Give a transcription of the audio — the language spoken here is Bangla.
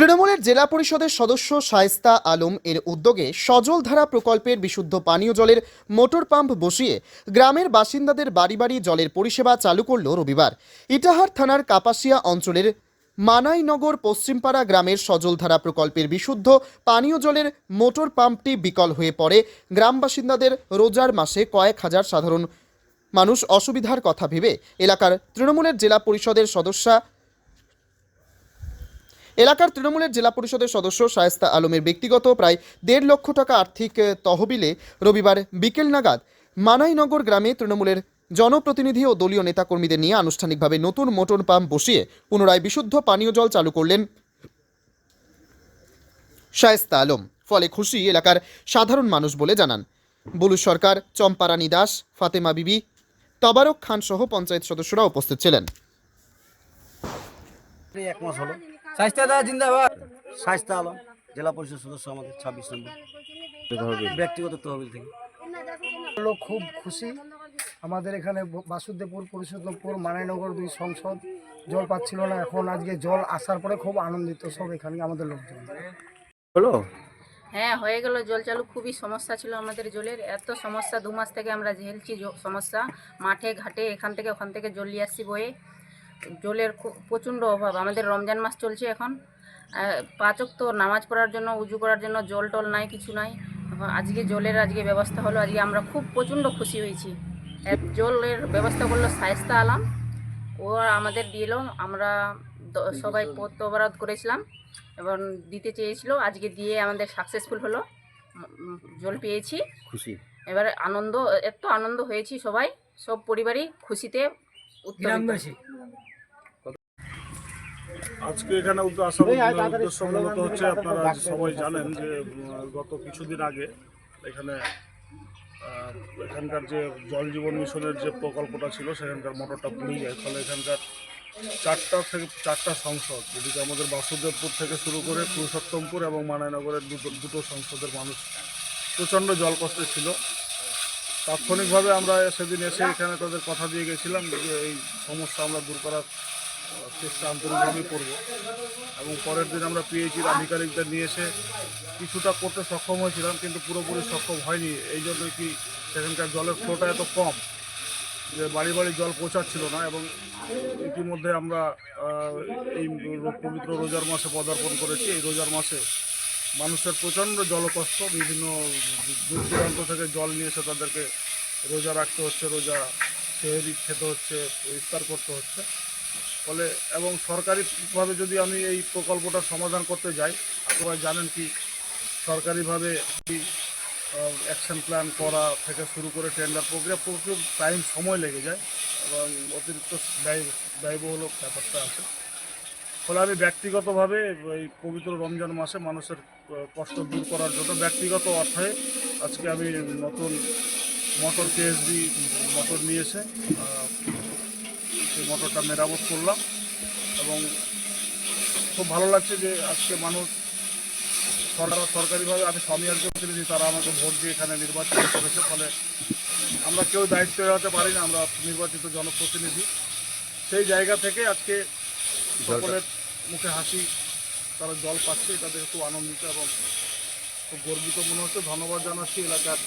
তৃণমূলের জেলা পরিষদের সদস্য শায়েস্তা আলম এর উদ্যোগে সজলধারা প্রকল্পের বিশুদ্ধ পানীয় জলের মোটর পাম্প বসিয়ে গ্রামের বাসিন্দাদের বাড়ি বাড়ি জলের পরিষেবা চালু করল রবিবার। ইটাহার থানার কাপাসিয়া অঞ্চলের মানাইনগর পশ্চিমপাড়া গ্রামের সজলধারা প্রকল্পের বিশুদ্ধ পানীয় জলের মোটর পাম্পটি বিকল হয়ে পড়ে। গ্রাম বাসিন্দাদের রোজার মাসে কয়েক হাজার সাধারণ মানুষ অসুবিধার কথা ভেবে এলাকার তৃণমূলের জেলা পরিষদের সদস্যা এলাকার তৃণমূলের জেলা পরিষদের সদস্য শায়েস্তা আলমের ব্যক্তিগত প্রায় দেড় লক্ষ টাকা আর্থিক তহবিলে রবিবার বিকেল নাগাদ মানাইনগর গ্রামে তৃণমূলের জনপ্রতিনিধি ও দলীয় নেতাকর্মীদের নিয়ে আনুষ্ঠানিকভাবে নতুন মোটর পাম্প বসিয়ে পুনরায় বিশুদ্ধ পানীয় জল চালু করলেন শায়েস্তা আলম। ফলে খুশি এলাকার সাধারণ মানুষ বলে জানান। বুলু সরকার, চম্পারানী দাস, ফাতেমা বিবি, তবারক খান সহ পঞ্চায়েত সদস্যরা উপস্থিত ছিলেন। এক মাস হলো। স্বাস্থ্য দা জিন্দাবাদ। শাস্তা আলম জেলা পরিষদ সদস্য আমাদের ছাব্বিশ নম্বর। ব্যক্তিগত তহবিল থেকে। লোক খুব খুশি। আমাদের এখানে বাসুদেবপুর পরিষদপুর মানাইনগর দুই সংসদ। জল পাচ্ছিল না এখন আজকে জল আসার পরে খুব আনন্দিত সব এখানে আমাদের লোকজন। হলো? হ্যাঁ হয়ে গেল জল চালু। খুবই সমস্যা ছিল আমাদের জলের। এত সমস্যা দু মাস থেকে আমরা ঝেলছি সমস্যা। মাঠে ঘাটে এখান থেকে ওখান থেকে জল নিয়ে আসছি বয়ে। জলের খুব প্রচণ্ড অভাব। আমাদের রমজান মাস চলছে এখন। পাচক তো নামাজ পড়ার জন্য উজু করার জন্য জল টল নাই কিছু নাই। এখন আজকে জলের আজকে ব্যবস্থা হলো। আজকে আমরা খুব প্রচণ্ড খুশি হয়েছি। এক জলের ব্যবস্থা করল সায়স্তা আলাম। ও আমাদের দিল। আমরা সবাই পত্রবরাদ করেছিলাম এবং দিতে চেয়েছিল। আজকে দিয়ে আমাদের সাকসেসফুল হলো। জল পেয়েছি। খুশি। এবারে আনন্দ এত আনন্দ হয়েছি সবাই। সব পরিবারই খুশিতে উত্তরিত। আজকে এখানে আসার উদ্দেশ্য মূলত হচ্ছে আপনারা সবাই জানেন যে গত কিছুদিন আগে এখানে এখানকার যে জল জীবন মিশনের যে প্রকল্পটা ছিল সেখানকার মোটরটা পুড়ে যায়। ফলে এখানকার চারটা থেকে চারটা সংসদ যেদিকে আমাদের বাসুদেবপুর থেকে শুরু করে পুরুষোত্তমপুর এবং মানায়নগরের দুটো দুটো সংসদের মানুষ প্রচণ্ড জল কষ্টে ছিল। তাৎক্ষণিকভাবে আমরা সেদিন এসে এখানে তাদের কথা দিয়ে গেছিলাম যে এই সমস্যা আমরা দূর করার চেষ্টা আন্তরিকভাবেই করব এবং পরের দিন আমরা পিএইচির আধিকারিকদের নিয়ে এসে কিছুটা করতে সক্ষম হয়েছিলাম, কিন্তু পুরোপুরি সক্ষম হয়নি। এই জন্য কি সেখানকার জলের ফ্লোটা এত কম যে বাড়ি বাড়ি জল পৌঁছাচ্ছিল না এবং ইতিমধ্যে আমরা এই পবিত্র রোজার মাসে পদার্পণ করেছি। এই রোজার মাসে মানুষের প্রচণ্ড জলকষ্ট, বিভিন্ন দূর দূরান্ত থেকে জল নিয়ে এসে তাদেরকে রোজা রাখতে হচ্ছে, রোজা সেহেরি খেতে হচ্ছে, ইফতার করতে হচ্ছে। ফলে এবং সরকারিভাবে যদি আমি এই প্রকল্পটার সমাধান করতে যাই সবাই জানেন কি সরকারিভাবে অ্যাকশন প্ল্যান করা থেকে শুরু করে টেন্ডার প্রক্রিয়া প্রচুর টাইম সময় লেগে যায় এবং অতিরিক্ত ব্যয় ব্যয়বহুল ব্যাপারটা আছে। ফলে আমি ব্যক্তিগতভাবে এই পবিত্র রমজান মাসে মানুষের কষ্ট দূর করার জন্য ব্যক্তিগত অর্থে আজকে আমি নতুন মোটর কেএসবি মোটর নিয়ে এসে আহ, সেই মোটরটা মেরামত করলাম এবং খুব ভালো লাগছে যে আজকে মানুষ সরকার সরকারিভাবে আমি স্বামীয়ারকে প্রতিনিধি তারা আমাকে ভোট দিয়ে এখানে নির্বাচিত করেছে। ফলে আমরা কেউ দায়িত্ব এড়াতে পারি না আমরা নির্বাচিত জনপ্রতিনিধি। সেই জায়গা থেকে আজকে সকলের মুখে হাসি তারা জল পাচ্ছে এটা দেখে খুব আনন্দিত এবং খুব গর্বিত মনে হচ্ছে। ধন্যবাদ জানাচ্ছি এলাকার